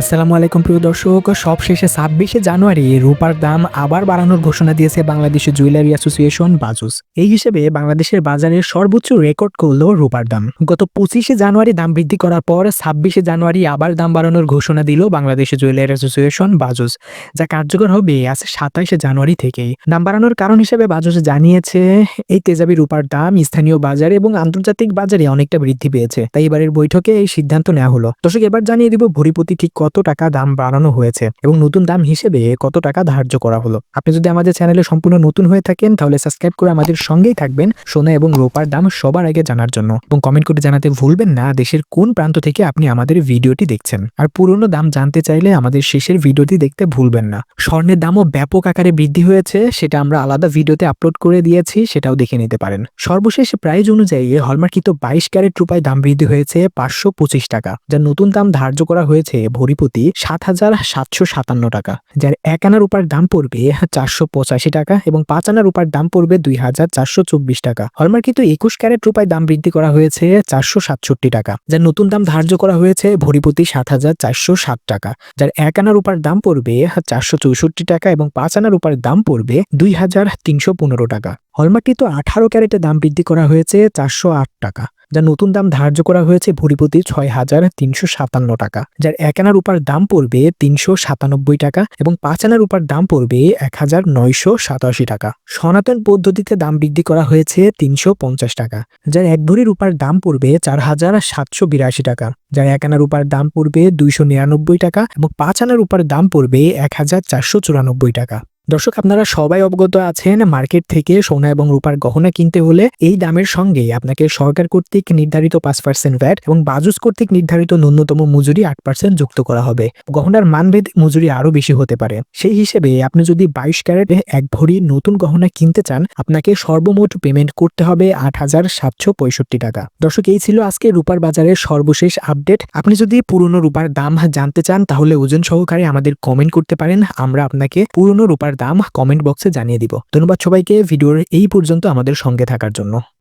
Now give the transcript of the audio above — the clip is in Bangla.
আসসালামু আলাইকুম, প্রিয় দর্শক। সবশেষে ছাব্বিশে জানুয়ারি রূপার দাম আবার বাড়ানোর ঘোষণা দিয়েছে বাংলাদেশ জুয়েলারি অ্যাসোসিয়েশন বাজুস। এই হিসেবে বাংলাদেশের বাজারে সর্বোচ্চ রেকর্ড করল রূপার দাম। গত পঁচিশে জানুয়ারি দাম বৃদ্ধি করার পর ছাব্বিশে জানুয়ারি আবার দাম বাড়ানোর ঘোষণা দিল বাংলাদেশ জুয়েলারি অ্যাসোসিয়েশন বাজুস, যা কার্যকর হবে আজ সাতাইশে জানুয়ারি থেকেই। দাম বাড়ানোর কারণ হিসেবে বাজুস জানিয়েছে, এই তেজাবি রূপার দাম স্থানীয় বাজারে এবং আন্তর্জাতিক বাজারে অনেকটা বৃদ্ধি পেয়েছে। তাই এবারের বৈঠকে এই সিদ্ধান্ত নেওয়া হলো। দর্শক, এবার জানিয়ে দিব ভরিপতি ঠিক কত টাকা দাম বাড়ানো হয়েছে এবং নতুন দাম হিসেবে কত টাকা ধার্য করা হলো। আপনি যদি আমাদের চ্যানেলে সম্পূর্ণ নতুন হয়ে থাকেন, তাহলে সাবস্ক্রাইব করে আমাদের সঙ্গেই থাকবেন সোনা এবং রোপার দাম সবার আগে জানার জন্য। এবং কমেন্ট করে জানাতে ভুলবেন না দেশের কোন প্রান্ত থেকে আপনি আমাদের ভিডিওটি দেখছেন। আর পুরনো দাম জানতে চাইলে আমাদের শেষের ভিডিওটি দেখতে ভুলবেন না। স্বর্ণের দামও ব্যাপক আকারে বৃদ্ধি হয়েছে, সেটা আমরা আলাদা ভিডিওতে আপলোড করে দিয়েছি, সেটাও দেখে নিতে পারেন। সর্বশেষ প্রাইজ অনুযায়ী হলমার্কিত বাইশ ক্যারেট রূপায় দাম বৃদ্ধি হয়েছে পাঁচশো পঁচিশ টাকা যার নতুন দাম ধার্য করা হয়েছে ভরিপতি সাত হাজার সাতশো সাতান্ন টাকা, যার এক আনার রূপার দাম পড়বে চারশো পঁচাশি টাকা এবং পাঁচ আনার রূপার দাম পড়বে দুই হাজার চারশো চব্বিশ টাকা। হলমার্কিত একুশ ক্যারেট রূপায় দাম বৃদ্ধি করা হয়েছে চারশো সাতষট্টি টাকা, যার নতুন দাম ধার্য করা হয়েছে ভরিপতি সাত হাজার চারশো ষাট টাকা, যার এক আনার রূপার দাম পড়বে চারশো চৌষট্টি টাকা এবং পাঁচ আনার রূপার দাম পড়বে দুই হাজার তিনশো পনেরো টাকা। হলমার্কিত আঠারো ক্যারেটে দাম বৃদ্ধি করা হয়েছে চারশো আট টাকা। যার নতুন দাম ধার্য করা হয়েছে ভরিপতি ছয় হাজার তিনশো সাতান্ন টাকা, যার এক আনার রূপার দাম পড়বে তিনশো সাতানব্বই টাকা এবং পাঁচ আনার রূপার দাম পড়বে এক হাজার নয়শো সাতাশি টাকা। সনাতন পদ্ধতিতে দাম বৃদ্ধি করা হয়েছে তিনশো পঞ্চাশ টাকা, যার এক ভরি রূপার দাম পড়বে চার হাজার সাতশো বিরাশি টাকা, যার এক আনা রূপার দাম পড়বে দুইশো নিরানব্বই টাকা এবং পাঁচ আনা রূপার দাম পড়বে এক হাজার চারশো চুরানব্বই টাকা। দর্শক, আপনারা সবাই অবগত আছেন, মার্কেট থেকে সোনা এবং রূপার গহনা কিনতে হলে এই দামের সঙ্গে আপনাকে সরকার কর্তৃক নির্ধারিত পাঁচ পার্সেন্ট ভ্যাট এবং বাজুস কর্তৃক নির্ধারিত ন্যূনতম মজুরি আট পার্সেন্ট যুক্ত করা হবে। গহনার মানভেদ মজুরি আরও বেশি হতে পারে। সেই হিসেবে আপনি যদি বাইশ ক্যারেট এক ভরি নতুন গহনা কিনতে চান, আপনাকে সর্বমোট পেমেন্ট করতে হবে আট হাজার সাতশো পঁয়ষট্টি টাকা। দর্শক, এই ছিল আজকে রূপার বাজারের সর্বশেষ আপডেট। আপনি যদি পুরনো রূপার দাম জানতে চান, তাহলে ওজন সহকারে আমাদের কমেন্ট করতে পারেন। আমরা আপনাকে পুরনো রূপার দাম কমেন্ট বক্সে জানিয়ে দিব। ধন্যবাদ সবাইকে ভিডিওর এই পর্যন্ত আমাদের সঙ্গে থাকার জন্য।